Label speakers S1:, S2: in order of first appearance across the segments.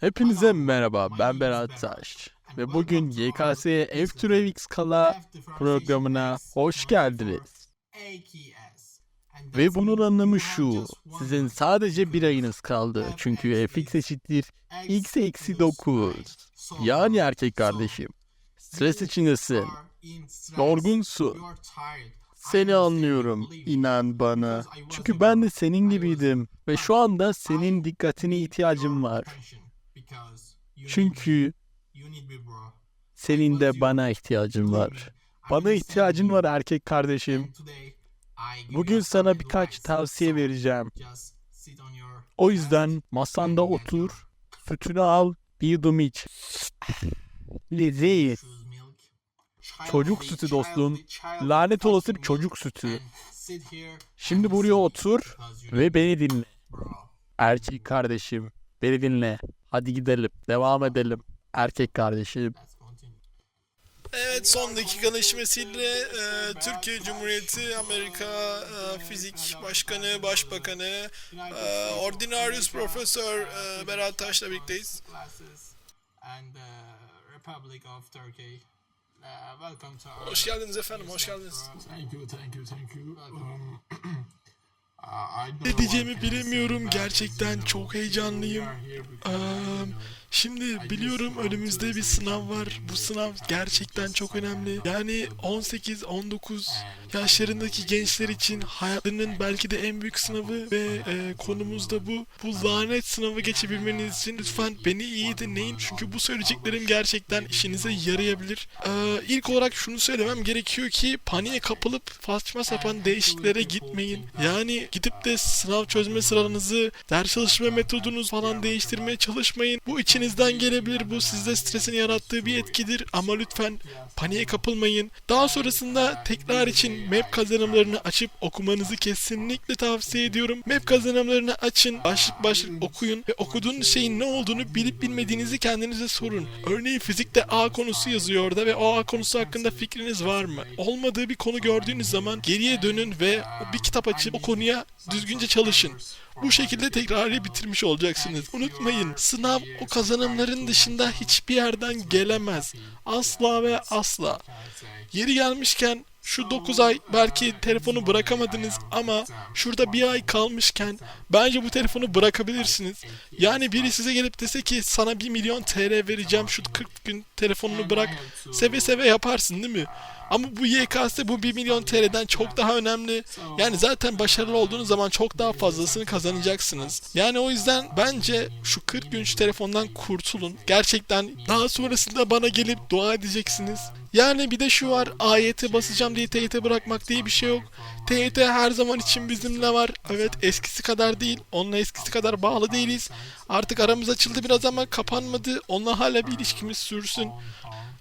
S1: Hepinize merhaba, ben Berat Taş ve bugün YKS F türev X Kala programına hoş geldiniz. Ve bunun anlamı şu, sizin sadece bir ayınız kaldı çünkü fx eşittir x eksi 9. Yani erkek kardeşim, stres içindesin, yorgunsun. Seni anlıyorum, inan bana. Çünkü ben de senin gibiydim ve şu anda senin dikkatine ihtiyacım var. Çünkü senin de bana ihtiyacın var. Bana ihtiyacın var erkek kardeşim. Bugün sana birkaç tavsiye vereceğim. O yüzden masanda otur, sütünü al, bir yudum iç. Lezzet. Çocuk sütü dostum. Lanet olası bir çocuk sütü. Şimdi buraya otur ve beni dinle. Erkek kardeşim, beni dinle. Hadi gidelim, devam edelim. Erkek kardeşim.
S2: Evet son dakika gelişmesiyle e, Türkiye Cumhuriyeti Amerika e, Fizik Başkanı, Başbakanı, e, Ordinarius Profesör e, Berat Taş'la birlikteyiz. Hoş geldiniz efendim, hoş geldiniz.
S3: Thank you, thank you, thank you.
S2: Ne diyeceğimi bilemiyorum. Gerçekten çok heyecanlıyım. Şimdi biliyorum önümüzde bir sınav var. Bu sınav gerçekten çok önemli. Yani 18-19 yaşlarındaki gençler için hayatlarının belki de en büyük sınavı ve e, konumuz da bu. Bu lanet sınavı geçebilmeniz için lütfen beni iyi dinleyin. Çünkü bu söyleyeceklerim gerçekten işinize yarayabilir. Ee, ilk olarak şunu söylemem gerekiyor ki paniğe kapılıp saçma sapan değişiklere gitmeyin. Yani gidip de sınav çözme sıranızı, ders çalışma metodunuz falan değiştirmeye çalışmayın. Bu içinizden gelebilir. Bu sizde stresin yarattığı bir etkidir. Ama lütfen paniğe kapılmayın. Daha sonrasında tekrar için map kazanımlarını açıp okumanızı kesinlikle tavsiye ediyorum. Map kazanımlarını açın, başlık başlık okuyun ve okuduğunuz şeyin ne olduğunu bilip bilmediğinizi kendinize sorun. Örneğin fizikte A konusu yazıyor orada ve o A konusu hakkında fikriniz var mı? Olmadığı bir konu gördüğünüz zaman geriye dönün ve bir kitap açıp o konuya düzgünce çalışın. Bu şekilde tekrarı bitirmiş olacaksınız. Unutmayın sınav o kazanımların dışında hiçbir yerden gelemez. Asla ve asla. Yeri gelmişken şu 9 ay belki telefonu bırakamadınız ama şurada bir ay kalmışken bence bu telefonu bırakabilirsiniz. Yani biri size gelip dese ki sana 1 milyon TL vereceğim şu 40 gün telefonunu bırak seve seve yaparsın değil mi? Ama bu YKS bu 1 milyon TL'den çok daha önemli. Yani zaten başarılı olduğunuz zaman çok daha fazlasını kazanacaksınız. Yani o yüzden bence şu 40 gün şu telefondan kurtulun. Gerçekten daha sonrasında bana gelip dua edeceksiniz. Yani bir de şu var AYT basacağım diye TYT bırakmak diye bir şey yok. TYT her zaman için bizimle var. Evet eskisi kadar değil. Onunla eskisi kadar bağlı değiliz. Artık aramız açıldı biraz ama kapanmadı. Onunla hala bir ilişkimiz sürsün.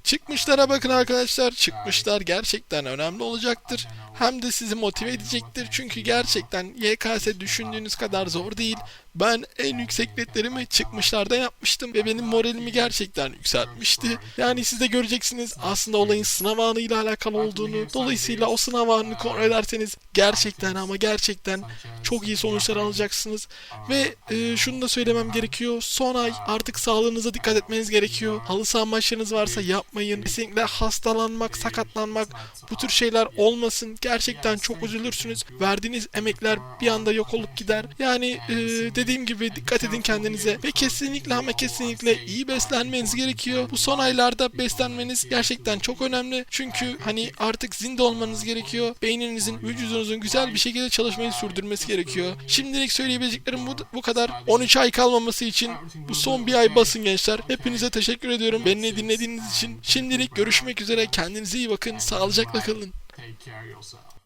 S2: Çıkmışlara bakın arkadaşlar. Çıkmışlar gerçekten önemli olacaktır. Hem de sizi motive edecektir. Çünkü gerçekten YKS düşündüğünüz kadar zor değil. Ben en yüksek netlerimi çıkmışlarda yapmıştım ve benim moralimi gerçekten yükseltmişti. Yani siz de göreceksiniz aslında olayın sınav anıyla alakalı olduğunu. Dolayısıyla o sınav anını kontrol ederseniz gerçekten ama gerçekten çok iyi sonuçlar alacaksınız. Ve e, şunu da söylemem gerekiyor. Son ay artık sağlığınıza dikkat etmeniz gerekiyor. Halı saha maçlarınız varsa yapmayın. Kesinlikle hastalanmak, sakatlanmak bu tür şeyler olmasın. Gerçekten çok üzülürsünüz. Verdiğiniz emekler bir anda yok olup gider. Yani e, dediğim gibi dikkat edin kendinize. Ve kesinlikle ama kesinlikle iyi beslenmeniz gerekiyor. Bu son aylarda beslenmeniz gerçekten çok önemli. Çünkü hani artık zinde olmanız gerekiyor. Beyninizin, vücudunuzun güzel bir şekilde çalışmayı sürdürmesi gerekiyor. Şimdilik söyleyebileceklerim bu, bu kadar. 13 ay kalmaması için bu son bir ay basın gençler. Hepinize teşekkür ediyorum. Beni dinlediğiniz için. Şimdilik görüşmek üzere. Kendinize iyi bakın. Sağlıcakla kalın.
S3: Take care of yourself.